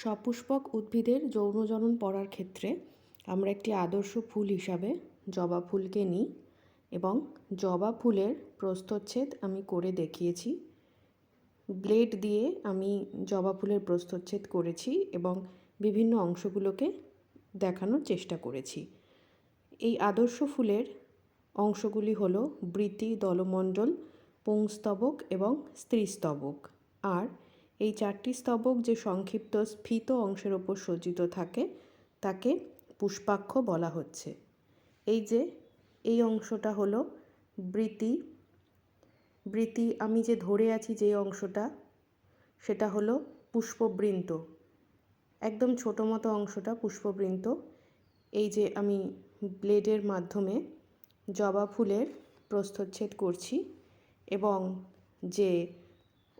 সপুষ্পক উদ্ভিদের যৌনজনন পড়ার ক্ষেত্রে আমরা একটি আদর্শ ফুল হিসাবে জবা ফুলকে নিই এবং জবা ফুলের প্রস্থচ্ছেদ আমি করে দেখিয়েছি। ব্লেড দিয়ে আমি জবা ফুলের প্রস্থচ্ছেদ করেছি এবং বিভিন্ন অংশগুলোকে দেখানোর চেষ্টা করেছি। এই আদর্শ ফুলের অংশগুলি হল বৃতি দলমণ্ডল, পুংস্তবক এবং স্ত্রীস্তবক। আর এই চারটি স্তবক যে সংক্ষিপ্ত স্ফীত অংশের ওপর সজ্জিত থাকে, তাকে পুষ্পাক্ষ বলা হচ্ছে। এই যে, এই অংশটা হলো বৃতি। বৃতি, আমি যে ধরে আছি যে অংশটা, সেটা হলো পুষ্পবৃন্ত। একদম ছোটো মতো অংশটা পুষ্পবৃন্ত। এই যে আমি ব্লেডের মাধ্যমে জবা ফুলের প্রস্থচ্ছেদ করছি এবং যে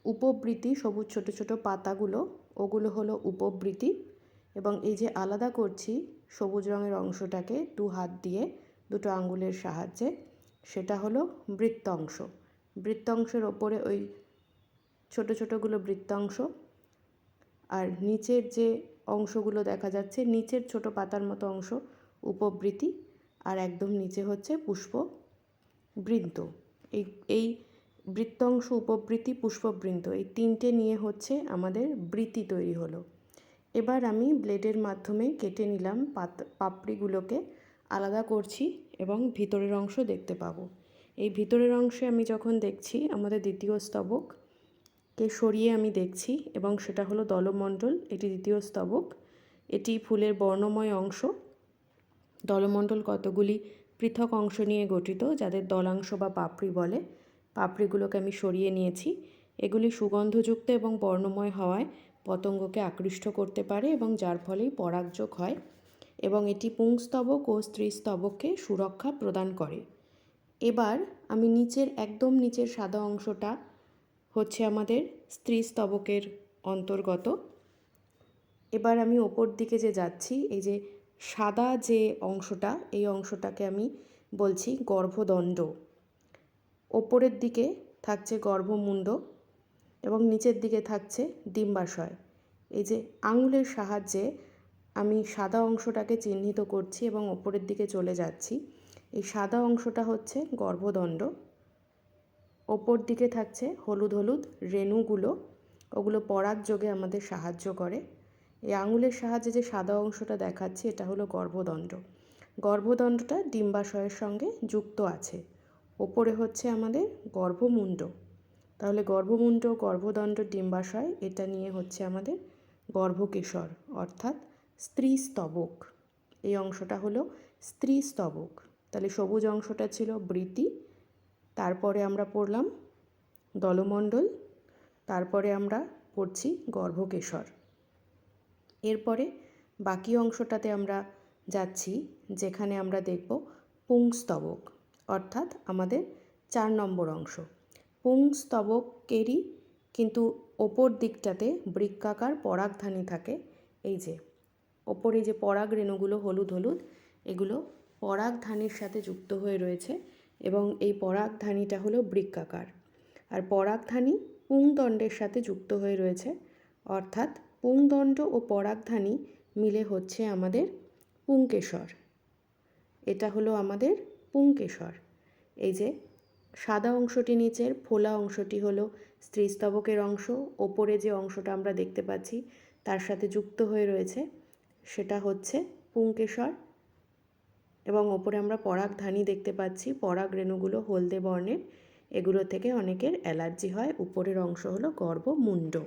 উপবৃতি সবুজ ছোট ছোট পাতাগুলো, ওগুলো হলো উপবৃতি এবং এই যে আলাদা করছি সবুজ রঙের অংশটাকে দু হাত দিয়ে দুটো আঙ্গুলের সাহায্যে, সেটা হলো বৃত্তাংশ। বৃত্তাংশের ওপরে ওই ছোট ছোটোগুলো বৃত্তাংশ আর নিচের যে অংশগুলো দেখা যাচ্ছে, নিচের ছোট পাতার মতো অংশ উপবৃতি আর একদম নিচে হচ্ছে পুষ্প বৃন্ত এই এই বৃত্তাংশ উপবৃত্তি পুষ্পবৃন্ত এই তিনটে নিয়ে হচ্ছে আমাদের বৃত্তি তৈরি হলো। এবার আমি ব্লেডের মাধ্যমে কেটে নিলাম পাত, পাপড়িগুলোকে। আলাদা করছি এবং ভিতরের অংশ দেখতে পাবো। এই ভিতরের অংশে আমি যখন দেখছি আমাদের দ্বিতীয় স্তবককে সরিয়ে আমি দেখছি এবং সেটা হলো দলমণ্ডল, এটি দ্বিতীয় স্তবক। এটি ফুলের বর্ণময় অংশ। দলমণ্ডল কতগুলি পৃথক অংশ নিয়ে গঠিত, যাদের দলাংশ বা পাপড়ি বলে। পাপড়িগুলোকে আমি সরিয়ে নিয়েছি। এগুলি সুগন্ধযুক্ত এবং বর্ণময় হওয়ায় পতঙ্গকে আকৃষ্ট করতে পারে এবং যার ফলেই পরাগযোগ হয় এবং এটি পুংস্তবক ও স্ত্রীস্তবককে সুরক্ষা প্রদান করে। এবার আমি নিচের, একদম নিচের সাদা অংশটা হচ্ছে আমাদের স্ত্রীস্তবকের অন্তর্গত। এবার আমি ওপর দিকে যে যাচ্ছি, এই যে সাদা যে অংশটা, এই অংশটাকে আমি বলছি গর্ভদণ্ড। ওপরের দিকে থাকছে গর্ভমুণ্ড এবং নিচের দিকে থাকছে ডিম্বাশয়। এই যে আঙুলের সাহায্যে আমি সাদা অংশটাকে চিহ্নিত করছি এবং ওপরের দিকে চলে যাচ্ছি, এই সাদা অংশটা হচ্ছে গর্ভদণ্ড। ওপর দিকে থাকছে হলুদ হলুদ রেণুগুলো, ওগুলো পরাগ যোগে আমাদের সাহায্য করে। এই আঙুলের সাহায্যে যে সাদা অংশটা দেখাচ্ছি, এটা হলো গর্ভদণ্ড। গর্ভদণ্ডটা ডিম্বাশয়ের সঙ্গে যুক্ত আছে। ওপরে হচ্ছে আমাদের গর্ভমুণ্ড। তাহলে গর্ভমুণ্ড, গর্ভদণ্ড, ডিম্বাশয়, এটা নিয়ে হচ্ছে আমাদের গর্ভকেশর, অর্থাৎ স্ত্রী স্তবক। এই অংশটা হলো স্ত্রী স্তবক। তাহলে সবুজ অংশটা ছিল বৃতি, তারপরে আমরা পড়লাম দলমণ্ডল, তারপরে আমরা পড়ছি গর্ভকেশর। এরপরে বাকি অংশটাতে আমরা যাচ্ছি, যেখানে আমরা দেখব পুংস্তবক। অর্থাৎ আমাদের চার নম্বর অংশ। পুংস্তবকেরই কিন্তু ওপর দিকটাতে বৃক্কাকার পরাগধানী থাকে। এই যে, ওপরে যে পরাগ রেণুগুলো হলুদ হলুদ, এগুলো পরাগধানীর সাথে যুক্ত হয়ে রয়েছে এবং এই পরাগধানীটা হলো বৃক্কাকার। আর পরাগধানী পুংদণ্ডের সাথে যুক্ত হয়ে রয়েছে। অর্থাৎ পুংদণ্ড ও পরাগধানী মিলে হচ্ছে আমাদের পুংকেশর। এটা হলো আমাদের পুংকেশর। এই যে, সাদা অংশটি নিচের, ফোলা অংশটি হলো স্ত্রীস্তবকের অংশ। ওপরে যে অংশটা আমরা দেখতে পাচ্ছি, তার সাথে যুক্ত হয়ে রয়েছে, সেটা হচ্ছে পুংকেশর। এবং ওপরে আমরা পরাগধানী দেখতে পাচ্ছি, পরাগ রেণুগুলো হলদে বর্ণের। এগুলো থেকে অনেকের অ্যালার্জি হয়। উপরের অংশ হলো গর্ভমুণ্ড।